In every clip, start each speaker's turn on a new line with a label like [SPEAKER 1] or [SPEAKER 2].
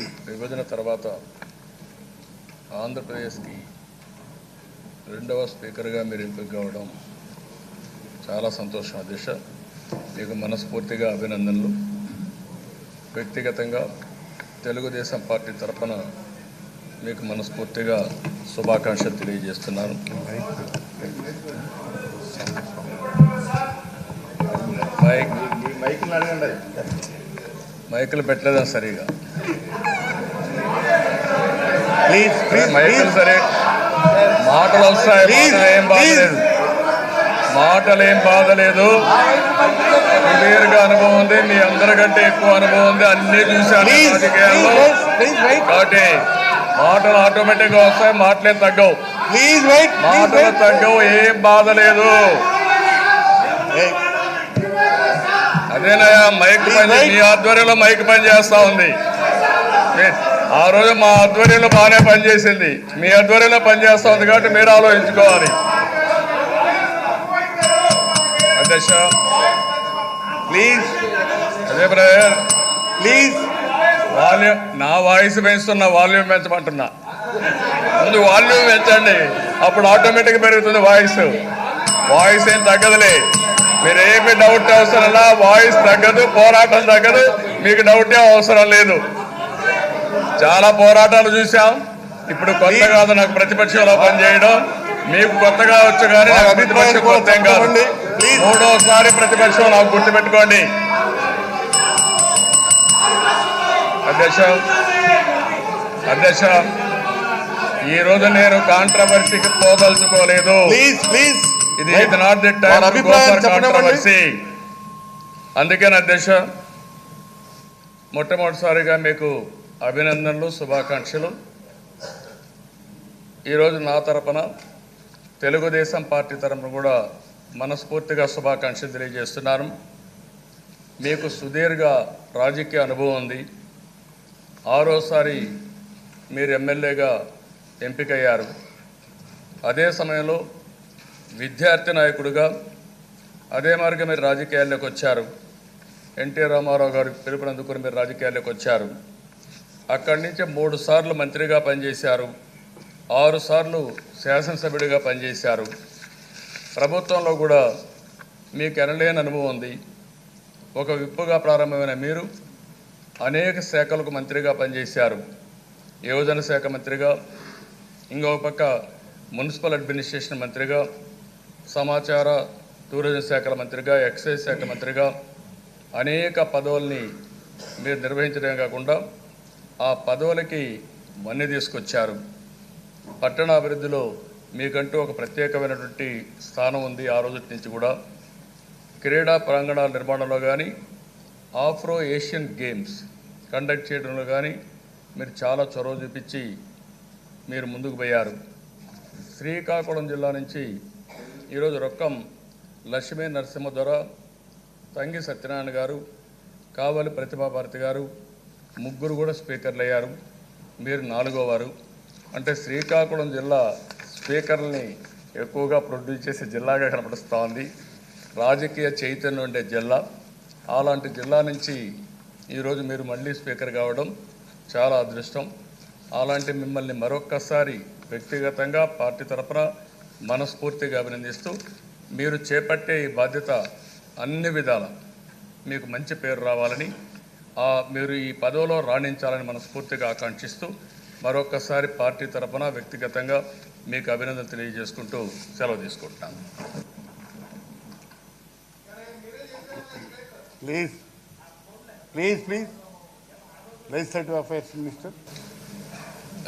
[SPEAKER 1] విభజన తర్వాత ఆంధ్రప్రదేశ్కి రెండవ స్పీకర్గా మీరు ఎంపిక కావడం చాలా సంతోషం అధ్యక్ష మీకు మనస్ఫూర్తిగా అభినందనలు. వ్యక్తిగతంగా తెలుగుదేశం పార్టీ తరఫున మీకు మనస్ఫూర్తిగా శుభాకాంక్షలు తెలియజేస్తున్నాను. మైక్.
[SPEAKER 2] మైక్ అడగండి
[SPEAKER 1] మైకులు పెట్టలేదా సరిగా?
[SPEAKER 2] ప్లీజ్
[SPEAKER 1] మైకులు సరే. మాటలు వస్తాయి ఏం బాధలేదు మాటలు ఏం బాధలేదు సుదీర్ఘ అనుభవం ఉంది మీ అందరికంటే ఎక్కువ అనుభవం ఉంది. అన్ని చూశాను
[SPEAKER 2] ప్లీజ్
[SPEAKER 1] రాజకీయాల్లో. కాబట్టి మాటలు ఆటోమేటిక్గా వస్తాయి మాటలే తగ్గవు. మాటలు తగ్గవు ఏం బాధ లేదు. అదేనయ్యా మైక్ పని మీ ఆధ్వర్యంలో మైక్ పని చేస్తా ఉంది. ఆ రోజు మా ఆధ్వర్యంలో బాగానే పనిచేసింది. మీ ఆధ్వర్యంలో పనిచేస్తా ఉంది కాబట్టి మీరు ఆలోచించుకోవాలి. అధ్యక్ష
[SPEAKER 2] ప్లీజ్.
[SPEAKER 1] అదే బ్రదర్.
[SPEAKER 2] ప్లీజ్.
[SPEAKER 1] వాల్యూమ్ నా వాయిస్ పెంచుతున్నా వాల్యూమ్ పెంచమంటున్నా. ముందు వాల్యూమ్ పెంచండి. అప్పుడు ఆటోమేటిక్ పెరుగుతుంది వాయిస్. వాయిస్ ఏం తగ్గదులే. మీరు ఏమి డౌట్ అవసరంలా వాయిస్ తగ్గదు పోరాటం తగ్గదు. మీకు డౌట్ అవసరం లేదు. చాలా పోరాటాలు చూసాం ఇప్పుడు కొత్త కాదు నాకు ప్రతిపక్షంలో పనిచేయడం. మీకు కొత్తగా వచ్చు కానీ నాకు ప్రతిపక్షం కొత్త కాదు. మూడోసారి ప్రతిపక్షం నాకు గుర్తుపెట్టుకోండి. అధ్యక్ష అధ్యక్ష ఈ రోజు నేను కాంట్రవర్సీకి పోదలుచుకోలేదు.
[SPEAKER 2] ప్లీజ్ ప్లీజ్
[SPEAKER 1] ఇది ఇది నాట్ ది
[SPEAKER 2] వారి
[SPEAKER 1] టైం
[SPEAKER 2] అభిప్రాయం చెప్పనివ్వండి.
[SPEAKER 1] కాంట్రవర్సీ అందుకని అధ్యక్ష మొట్టమొదటిసారిగా మీకు అభినందనలు శుభాకాంక్షలు. ఈరోజు నా తరపున తెలుగుదేశం పార్టీ తరపున కూడా మనస్ఫూర్తిగా శుభాకాంక్షలు తెలియజేస్తున్నాను. మీకు సుదీర్ఘ రాజకీయ అనుభవం ఉంది. ఆరోసారి మీరు ఎమ్మెల్యేగా ఎంపికయ్యారు. అదే సమయంలో విద్యార్థి నాయకుడిగా అదే మార్గం మీరు రాజకీయాల్లోకి వచ్చారు. ఎన్టీ రామారావు గారు పిలుపునందుకుని మీరు రాజకీయాల్లోకి వచ్చారు. అక్కడి నుంచి మూడు సార్లు మంత్రిగా పనిచేశారు. ఆరు సార్లు శాసనసభ్యుడిగా పనిచేశారు. ప్రభుత్వంలో కూడా మీకు ఎనలేని అనుభవం ఉంది. ఒక విప్పుగా ప్రారంభమైన మీరు అనేక శాఖలకు మంత్రిగా పనిచేశారు. యువజన శాఖ మంత్రిగా ఇంకొక పక్క మున్సిపల్ అడ్మినిస్ట్రేషన్ మంత్రిగా సమాచార టూరిజం శాఖల మంత్రిగా ఎక్సైజ్ శాఖ మంత్రిగా అనేక పదవుల్ని మీరు నిర్వహించడమే కాకుండా ఆ పదవులకి మన్ని తీసుకొచ్చారు. పట్టణ అభివృద్ధిలో మీకంటూ ఒక ప్రత్యేకమైనటువంటి స్థానం ఉంది ఆ రోజు నుంచి కూడా. క్రీడా ప్రాంగణాల నిర్మాణంలో కానీ ఆఫ్రో ఏషియన్ గేమ్స్ కండక్ట్ చేయడంలో కానీ మీరు చాలా చొరవ చూపించి మీరు ముందుకు పోయారు. శ్రీకాకుళం జిల్లా నుంచి ఈరోజు రొక్కం లక్ష్మీ నరసింహ దొర తంగి సత్యనారాయణ గారు కావలి ప్రతిభాభారతి గారు ముగ్గురు కూడా స్పీకర్లు అయ్యారు మీరు నాలుగో వారు. అంటే శ్రీకాకుళం జిల్లా స్పీకర్లని ఎక్కువగా ప్రొడ్యూస్ చేసే జిల్లాగా కనపడుస్తూ ఉంది. రాజకీయ చైతన్యం ఉండే జిల్లా. అలాంటి జిల్లా నుంచి ఈరోజు మీరు మళ్ళీ స్పీకర్ కావడం చాలా అదృష్టం. అలాంటి మిమ్మల్ని మరొక్కసారి వ్యక్తిగతంగా పార్టీ తరఫున మనస్ఫూర్తిగా అభినందిస్తూ మీరు చేపట్టే ఈ బాధ్యత అన్ని విధాల మీకు మంచి పేరు రావాలని మీరు ఈ పదవిలో రాణించాలని మనస్ఫూర్తిగా ఆకాంక్షిస్తూ మరొక్కసారి పార్టీ తరఫున వ్యక్తిగతంగా మీకు అభినందన తెలియజేసుకుంటూ సెలవు తీసుకుంటున్నాను.
[SPEAKER 2] Please please please legislative affairs minister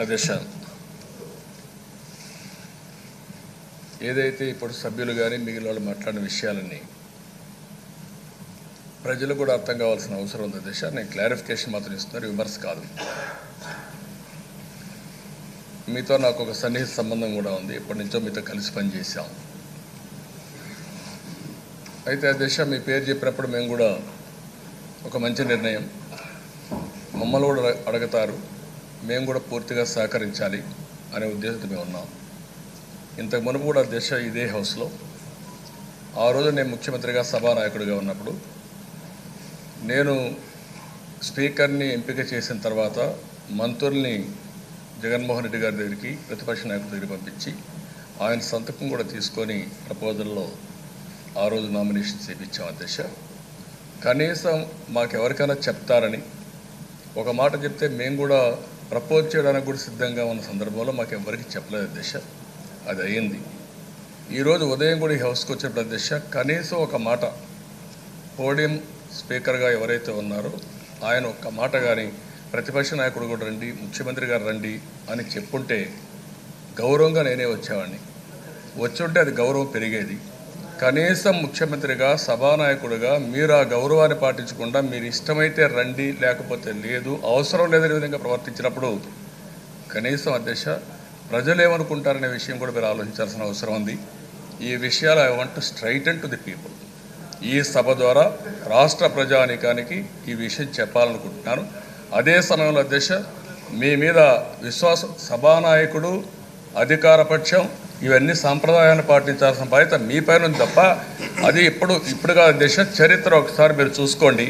[SPEAKER 1] అధ్యక్ష ఏదైతే ఇప్పుడు సభ్యులు కానీ మిగిలిన వాళ్ళు మాట్లాడిన విషయాలన్నీ ప్రజలు కూడా అర్థం కావాల్సిన అవసరం ఉంది. దిశ నేను క్లారిఫికేషన్ మాత్రం ఇస్తున్నారు విమర్శ కాదు. మీతో నాకు ఒక సన్నిహిత సంబంధం కూడా ఉంది. ఎప్పటి నుంచో మీతో కలిసి పనిచేసాం అయితే ఆ దిశ మీ పేరు చెప్పినప్పుడు మేము కూడా ఒక మంచి నిర్ణయం. మమ్మల్ని కూడా అడుగుతారు. మేము కూడా పూర్తిగా సహకరించాలి అనే ఉద్దేశంతో మేము ఉన్నాం. ఇంతకు మునుపు కూడా దశ ఇదే హౌస్లో. ఆ రోజు నేను ముఖ్యమంత్రిగా సభానాయకుడిగా ఉన్నప్పుడు నేను స్పీకర్ని ఎంపిక చేసిన తర్వాత మంత్రుల్ని జగన్మోహన్ రెడ్డి గారి దగ్గరికి ప్రతిపక్ష నాయకుడి దగ్గరికి పంపించి ఆయన సంతకం కూడా తీసుకొని ప్రపోజల్లో ఆ రోజు నామినేషన్ చేపించాం అధ్యక్ష. కనీసం మాకెవరికైనా చెప్తారని ఒక మాట చెప్తే మేము కూడా ప్రపోజ్ చేయడానికి కూడా సిద్ధంగా ఉన్న సందర్భంలో మాకు చెప్పలేదు అధ్యక్ష. అది అయ్యింది ఈరోజు ఉదయం కూడా ఈ హౌస్కి వచ్చినప్పుడు అధ్యక్ష కనీసం ఒక మాట పోడియం స్పీకర్గా ఎవరైతే ఉన్నారో ఆయన ఒక్క మాట కానీ ప్రతిపక్ష నాయకుడు కూడా రండి ముఖ్యమంత్రి గారు రండి అని చెప్పుంటే గౌరవంగా నేనే వచ్చేవాడిని. వచ్చుంటే అది గౌరవం పెరిగేది. కనీసం ముఖ్యమంత్రిగా సభానాయకుడిగా మీరు ఆ గౌరవాన్ని పాటించకుండా మీరు ఇష్టమైతే రండి లేకపోతే లేదు అవసరం లేదనే విధంగా ప్రవర్తించినప్పుడు కనీసం అధ్యక్ష ప్రజలు ఏమనుకుంటారనే విషయం కూడా మీరు ఆలోచించాల్సిన అవసరం ఉంది. ఈ విషయాలు I want to straighten to the people ఈ సభ ద్వారా రాష్ట్ర ప్రజానీకానికి ఈ విషయం చెప్పాలనుకుంటున్నాను. అదే సమయంలో దశ మీ మీద విశ్వాసం సభానాయకుడు అధికారపక్షం ఇవన్నీ సాంప్రదాయాన్ని పాటించాల్సిన బాధ్యత మీ పైన ఉంది తప్ప అది ఇప్పుడు ఇప్పుడుగా దశ చరిత్ర ఒకసారి మీరు చూసుకోండి.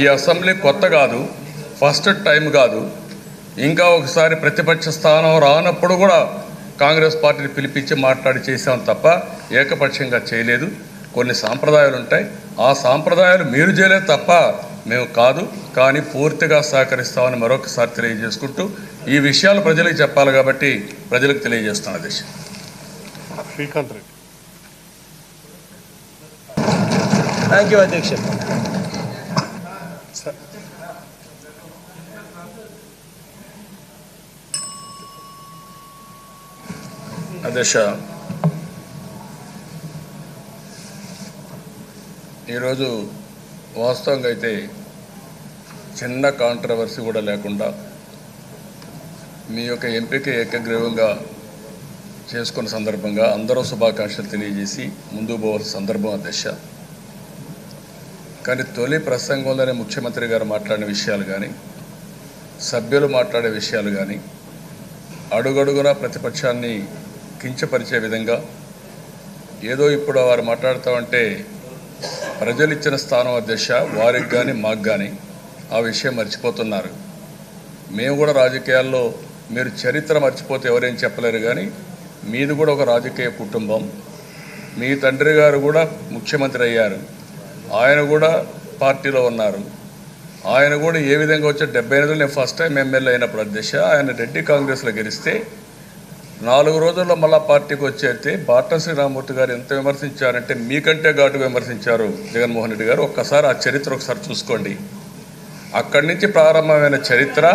[SPEAKER 1] ఈ అసెంబ్లీ కొత్త కాదు ఫస్ట్ టైం కాదు. ఇంకా ఒకసారి ప్రతిపక్ష స్థానం రానప్పుడు కూడా కాంగ్రెస్ పార్టీని పిలిపించి మాట్లాడి చేసాం తప్ప ఏకపక్షంగా చేయలేదు. కొన్ని సాంప్రదాయాలు ఉంటాయి. ఆ సాంప్రదాయాలు మీరు చేయలేదు తప్ప మేము కాదు. కానీ పూర్తిగా సహకరిస్తామని మరొకసారి తెలియజేసుకుంటూ ఈ విషయాలు ప్రజలకు చెప్పాలి కాబట్టి ప్రజలకు తెలియజేస్తాను అధ్యక్ష
[SPEAKER 2] శ్రీకాంత్ రెడ్డి.
[SPEAKER 3] థ్యాంక్ యూ అధ్యక్ష.
[SPEAKER 1] అధ్యక్ష ఈరోజు వాస్తవంగా అయితే చిన్న కాంట్రవర్సీ కూడా లేకుండా మీ యొక్క ఎంపిక ఏకగ్రీవంగా చేసుకున్న సందర్భంగా అందరూ శుభాకాంక్షలు తెలియజేసి ముందుకు పోవాల్సిన సందర్భం అధ్యక్ష కానీ తొలి ప్రసంగంలోనే ముఖ్యమంత్రి గారు మాట్లాడిన విషయాలు కానీ సభ్యులు మాట్లాడే విషయాలు కానీ అడుగడుగున ప్రతిపక్షాన్ని కించపరిచే విధంగా ఏదో ఇప్పుడు వారు మాట్లాడుతూ ఉంటే ప్రజలు ఇచ్చిన స్థానం అధ్యక్ష వారికి కానీ మాకు కానీ ఆ విషయం మర్చిపోతున్నారు. మేము కూడా రాజకీయాల్లో మీరు చరిత్ర మర్చిపోతే ఎవరేం చెప్పలేరు కానీ మీది కూడా ఒక రాజకీయ కుటుంబం. మీ తండ్రి గారు కూడా ముఖ్యమంత్రి అయ్యారు. ఆయన కూడా పార్టీలో ఉన్నారు. ఆయన కూడా ఏ విధంగా వచ్చే డెబ్బై ఎనిమిదిలో నేను ఫస్ట్ టైం ఎమ్మెల్యే అయినప్పుడు అధ్యక్ష ఆయన రెడ్డి కాంగ్రెస్లో గెలిస్తే నాలుగు రోజుల్లో మళ్ళా పార్టీకి వచ్చేస్తే బాటా శ్రీరామూర్తి గారు ఎంత విమర్శించారంటే మీకంటే ఘాటు విమర్శించారు జగన్మోహన్ రెడ్డి గారు. ఒక్కసారి ఆ చరిత్ర ఒకసారి చూసుకోండి. అక్కడి నుంచి ప్రారంభమైన చరిత్ర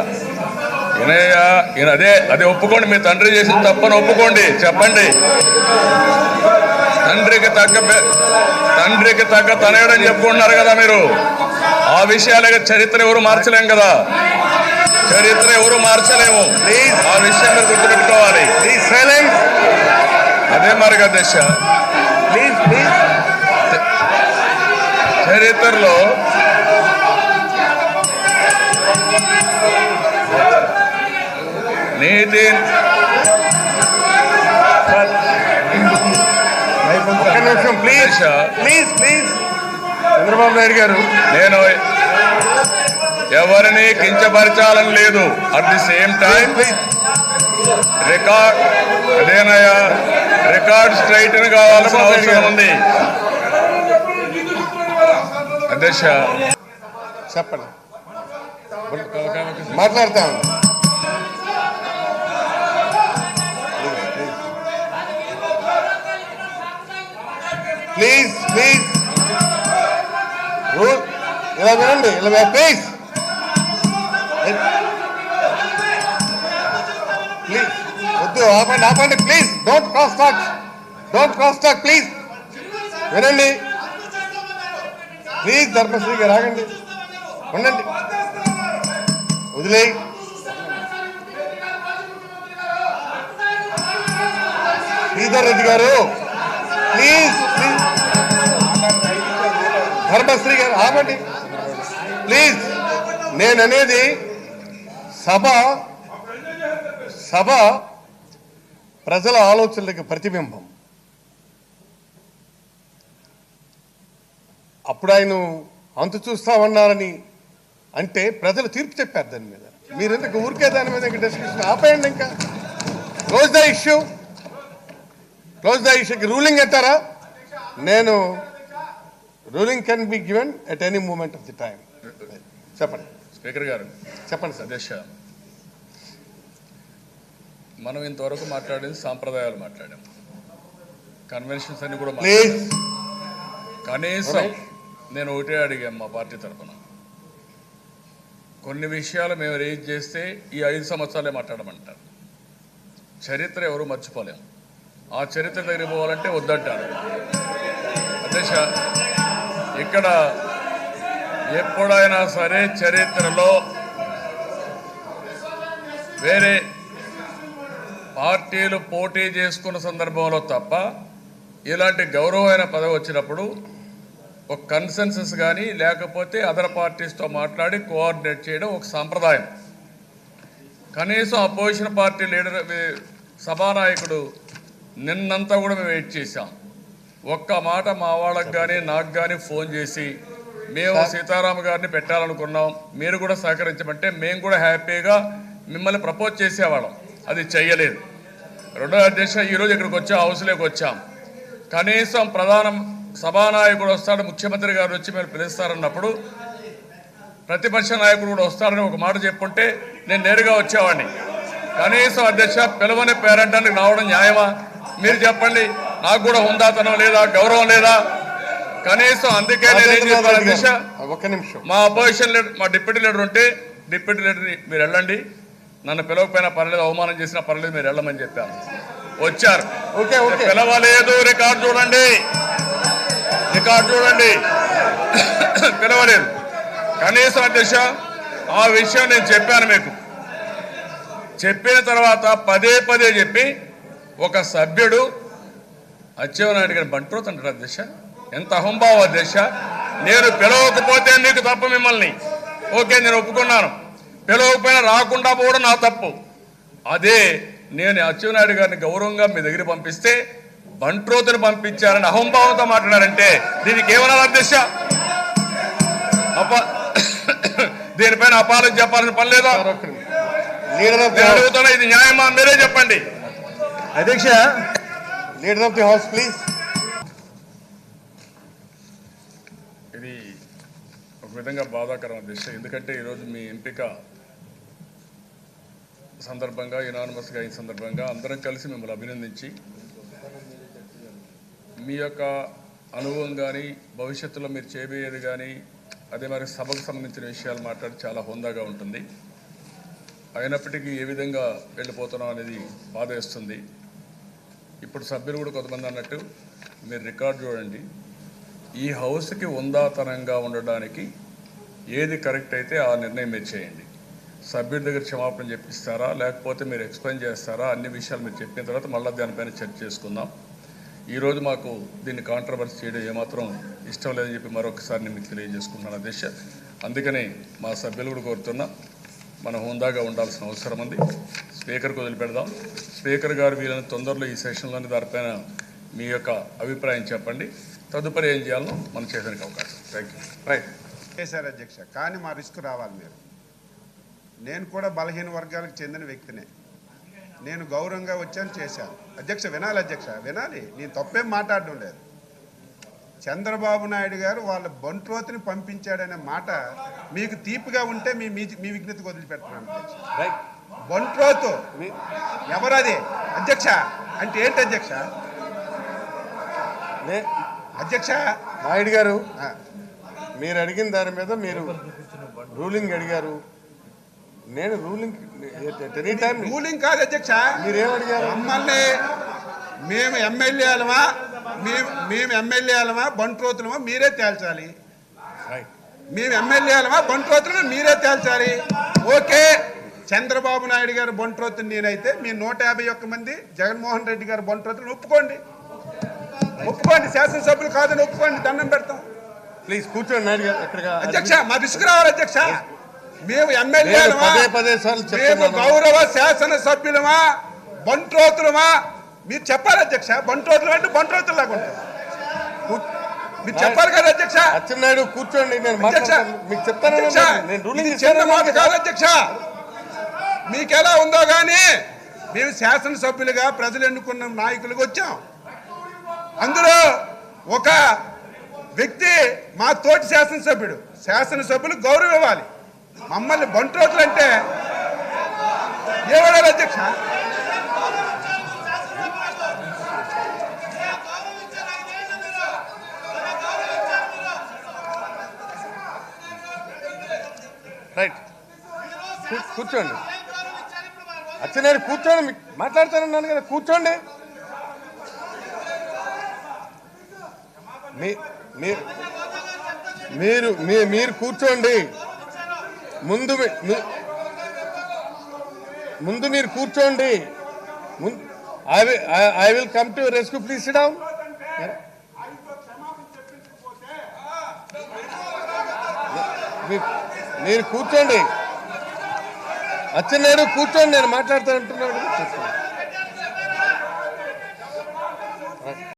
[SPEAKER 1] వినయ ఈయన అదే అదే ఒప్పుకోండి మీ తండ్రి చేసిన తప్పని ఒప్పుకోండి. చెప్పండి. తండ్రికి తగ్గ తండ్రికి తగ్గ తనయుడని చెప్పుకుంటున్నారు కదా మీరు. ఆ విషయాలుగా చరిత్ర ఎవరు మార్చలేం కదా? చరిత్ర ఎవరు మార్చలేము?
[SPEAKER 2] Please.
[SPEAKER 1] ఆ విషయం మీరు అదే మరి అధ్యక్ష
[SPEAKER 2] ప్లీజ్ ప్లీజ్
[SPEAKER 1] చరిత్రలో నీతి
[SPEAKER 2] నిమిషం please please please Chandrababu Naidu garu
[SPEAKER 1] నేను ఎవరిని కించపరచాలని లేదు. At the same time
[SPEAKER 2] please
[SPEAKER 1] record అదేనయ్యా రికార్డ్ స్ట్రైట్ కావాల్సిన అవసరం ఉంది అధ్యక్ష.
[SPEAKER 2] చెప్పండి. మాట్లాడతాం. Please please. రూల్ ఇలా వినండి. ఇలా ప్లీజ్ ప్లీజ్. వద్దు ఆపండి ఆపండి please don't cross talk don't cross talk please వినండి. ప్లీజ్ ధర్మశ్రీ గారు ఆగండి. ఉండండి. వదిలే శ్రీధర్ రెడ్డి గారు ప్లీజ్ ధర్మశ్రీ గారు ఆపండి ప్లీజ్ నేను అనేది సభ సభ ప్రజల ఆలోచనలకు ప్రతిబింబం. అప్పుడు ఆయన అంతు చూస్తామన్నారని అంటే ప్రజలు తీర్పు చెప్పారు దాని మీద. మీరు ఎందుకు ఊరికే దాని మీద ఇంకా డిస్కషన్ ఆపేయండి ఇంకా. Close the issue close the ఇష్యూకి ruling అంటారా? నేను ruling can be given at any moment of the time చెప్పండి.
[SPEAKER 1] స్పీకర్ గారు
[SPEAKER 2] చెప్పండి సార్.
[SPEAKER 1] మనం ఇంతవరకు మాట్లాడింది సాంప్రదాయాలు మాట్లాడాం. కన్వెన్షన్స్ అన్ని కూడా మాట్లాడాం. కనీసం నేను ఒకటే అడిగాం మా పార్టీ తరఫున కొన్ని విషయాలు మేము రేజ్ చేస్తే ఈ ఐదు సంవత్సరాలే మాట్లాడమంటారు. చరిత్ర ఎవరు మర్చిపోలేం. ఆ చరిత్ర దగ్గర పోవాలంటే వద్దంటారు. అధ్యక్ష ఇక్కడ ఎప్పుడైనా సరే చరిత్రలో వేరే పార్టీలు పోటీ చేసుకున్న సందర్భంలో తప్ప ఇలాంటి గౌరవమైన పదవి వచ్చినప్పుడు ఒక కన్సెన్సస్ కానీ లేకపోతే అదర్ పార్టీస్తో మాట్లాడి కోఆర్డినేట్ చేయడం ఒక సాంప్రదాయం. కనీసం అపోజిషన్ పార్టీ లీడర్ సభానాయకుడు నిన్నంతా కూడా మేము వెయిట్ చేశాం. ఒక్క మాట మా వాళ్ళకి కానీ నాకు కానీ ఫోన్ చేసి మేము సీతారామ గారిని పెట్టాలనుకున్నాం. మీరు కూడా సహకరించమంటే మేము కూడా హ్యాపీగా మిమ్మల్ని ప్రపోజ్ చేసేవాళ్ళం. అది చెయ్యలేదు రెండో అధ్యక్ష ఈరోజు ఇక్కడికి వచ్చాం హౌస్లోకి వచ్చాం. కనీసం ప్రధాన సభానాయకుడు వస్తాడు ముఖ్యమంత్రి గారు వచ్చి మీరు పిలుస్తారన్నప్పుడు ప్రతిపక్ష నాయకుడు కూడా వస్తారని ఒక మాట చెప్పుంటే నేను నేరుగా వచ్చేవాడిని. కనీసం అధ్యక్ష పిలవని పేరంటానికి రావడం న్యాయమా? మీరు చెప్పండి. నాకు కూడా హుందాతనం లేదా గౌరవం లేదా? కనీసం అందుకే నేను ఏం చెప్పాను అధ్యక్ష
[SPEAKER 2] ఒక్క నిమిషం.
[SPEAKER 1] మా అపోజిషన్ లీడర్ మా డిప్యూటీ లీడర్ ఉంటే డిప్యూటీ లీడర్ని మీరు వెళ్ళండి. నన్ను పిలవకపోయినా పర్లేదు అవమానం చేసినా పర్లేదు మీరు వెళ్ళమని చెప్పాను. వచ్చారు.
[SPEAKER 2] Okay okay.
[SPEAKER 1] పిలవలేదు రికార్డు చూడండి. రికార్డు చూడండి. పిలవలేదు. కనీసం అధ్యక్ష ఆ విషయం నేను చెప్పాను మీకు. చెప్పిన తర్వాత పదే పదే చెప్పి ఒక సభ్యుడు అచ్చెవనాయుడు గారి బంట్రోత్ అంటారు అధ్యక్ష? ఎంత అహంభావం అధ్యక్ష? నేను పిలవకపోతే మీకు తప్పు మిమ్మల్ని? ఓకే నేను ఒప్పుకున్నాను. పిలవకపోయినా రాకుండా పోవడం నా తప్పు. అదే నేను అచ్చెవనాయుడు గారిని గౌరవంగా మీ దగ్గర పంపిస్తే బంట్రోతుని పంపించారని అహంభావంతో మాట్లాడారంటే దీనికి ఏమన్నా అధ్యక్ష? అప దీనిపైన అపాలజీ చెప్పాల్సిన పని లేదా? అడుగుతున్నా ఇది న్యాయమా మీరే చెప్పండి.
[SPEAKER 3] అధ్యక్ష
[SPEAKER 2] leader of the house please.
[SPEAKER 1] ఇది ఒక విధంగా బాధాకరం అధ్యక్ష. ఎందుకంటే ఈరోజు మీ ఎంపిక సందర్భంగా యునానిమస్గా అయిన సందర్భంగా అందరం కలిసి మిమ్మల్ని అభినందించి మీ యొక్క అనుభవం కానీ భవిష్యత్తులో మీరు చేయబోయేది కానీ అదే మరి సభకు సంబంధించిన విషయాలు మాట్లాడి చాలా హోందాగా ఉంటుంది. అయినప్పటికీ ఏ విధంగా వెళ్ళిపోతున్నాం అనేది బాధ వేస్తుంది. ఇప్పుడు సభ్యులు కూడా కొంతమంది అన్నట్టు మీరు రికార్డ్ చూడండి. ఈ హౌస్కి ఉందాతనంగా ఉండడానికి ఏది కరెక్ట్ అయితే ఆ నిర్ణయం మీరు చేయండి. సభ్యుడి దగ్గర క్షమాపణ చెప్పిస్తారా? లేకపోతే మీరు ఎక్స్ప్లెయిన్ చేస్తారా? అన్ని విషయాలు మీరు చెప్పిన తర్వాత మళ్ళీ దానిపైన చర్చ చేసుకుందాం. ఈరోజు మాకు దీన్ని కాంట్రవర్సీ చేయడం ఏమాత్రం ఇష్టం లేదని చెప్పి మరొకసారి నేను మీకు తెలియజేసుకుంటున్నాను అధ్యక్ష. అందుకని మా సభ్యులు కూడా కోరుతున్నా మన హోందాగా ఉండాల్సిన అవసరం ఉంది. స్పీకర్కి వదిలిపెడదాం. స్పీకర్ గారు వీళ్ళని తొందరలో ఈ సెషన్లోని దానిపైన మీ యొక్క అభిప్రాయం చెప్పండి. తదుపరి ఏం చేయాలో మనం చేయడానికి అవకాశం. థ్యాంక్ యూ
[SPEAKER 2] రైట్
[SPEAKER 4] చేశారు అధ్యక్ష. కానీ మా రిస్క్ రావాలి మీరు. నేను కూడా బలహీన వర్గాలకు చెందిన వ్యక్తినే. నేను గౌరవంగా వచ్చాను చేశాను. అధ్యక్ష వినాలి అధ్యక్ష వినాలి. నేను తప్పేం మాట్లాడడం లేదు. చంద్రబాబు నాయుడు గారు వాళ్ళ బంట్రోతిని పంపించాడనే మాట మీకు తీపిగా ఉంటే మీ మీ- విజ్ఞతకు
[SPEAKER 2] రైట్.
[SPEAKER 4] బంట్రోతు.
[SPEAKER 2] మీ-
[SPEAKER 4] ఎవరది? అధ్యక్ష. అంటే ఏంటి అధ్యక్ష? అధ్యక్ష.
[SPEAKER 2] నాయుడు గారు మీరు అడిగిన దాని మీద మీరు రూలింగ్ అడిగారు. నేను రూలింగ్ ఎనీ టైం
[SPEAKER 4] రూలింగ్ కాదు అధ్యక్ష.
[SPEAKER 2] మీరేం అడిగారు
[SPEAKER 4] మమ్మల్ని మేము ఎమ్మెల్యేలమా మేము మేము ఎమ్మెల్యేలమా బంట్రోతులమా మీరే తేల్చాలి. మేము ఎమ్మెల్యేలమా బంట్రోతులమా మీరే తేల్చాలి. ఓకే చంద్రబాబు నాయుడు గారు బంట్రోతుని నేనైతే మీ నూట యాభై ఒక్క మంది జగన్మోహన్ రెడ్డి గారు బంట్రోతుని ఒప్పుకోండి. ఒప్పుకోండి శాసనసభ్యులు కాదని ఒప్పుకోండి దండం పెడతాం.
[SPEAKER 2] ప్లీజ్ కూర్చోండి నాయుడు గారు
[SPEAKER 4] అధ్యక్ష మా రిస్క్ రావాలి అధ్యక్ష. మేము ఎమ్మెల్యేలమా? మేము గౌరవ శాసన సభ్యులమా బంట్రోతులమా? మీరు చెప్పాలి అధ్యక్ష. బంట్రోతులు అంటే బంట్రోతులు లాగా మీరు చెప్పాలి కదా అధ్యక్ష?
[SPEAKER 2] అచ్చెన్నాయుడు కూర్చోండి నేను మీకు చెప్తాను
[SPEAKER 4] చిన్న మాట కాదు అధ్యక్ష. మీకు ఎలా ఉందో కానీ మేము శాసనసభ్యులుగా ప్రజలు ఎన్నుకున్న నాయకులుగా వచ్చాం. అందులో ఒక వ్యక్తి మా తోటి శాసనసభ్యుడు. శాసనసభ్యులు గౌరవం ఇవ్వాలి. మమ్మల్ని బంట్రోతులు అంటే ఏమన్నారు అధ్యక్ష?
[SPEAKER 2] రైట్. కూర్చోండి. అచ్చెన్నాయుడు కూర్చోండి మీకు మాట్లాడతానన్నాను కదా కూర్చోండి. మీ మీరు మీరు మీ- మీరు కూర్చోండి. ముందు ముందు మీరు కూర్చోండి. I will I will come to rescue please down మీరు కూర్చోండి. అచ్చెన్నాయుడు కూర్చోండి. నేను మాట్లాడతానంటున్నాడు. చెప్తాను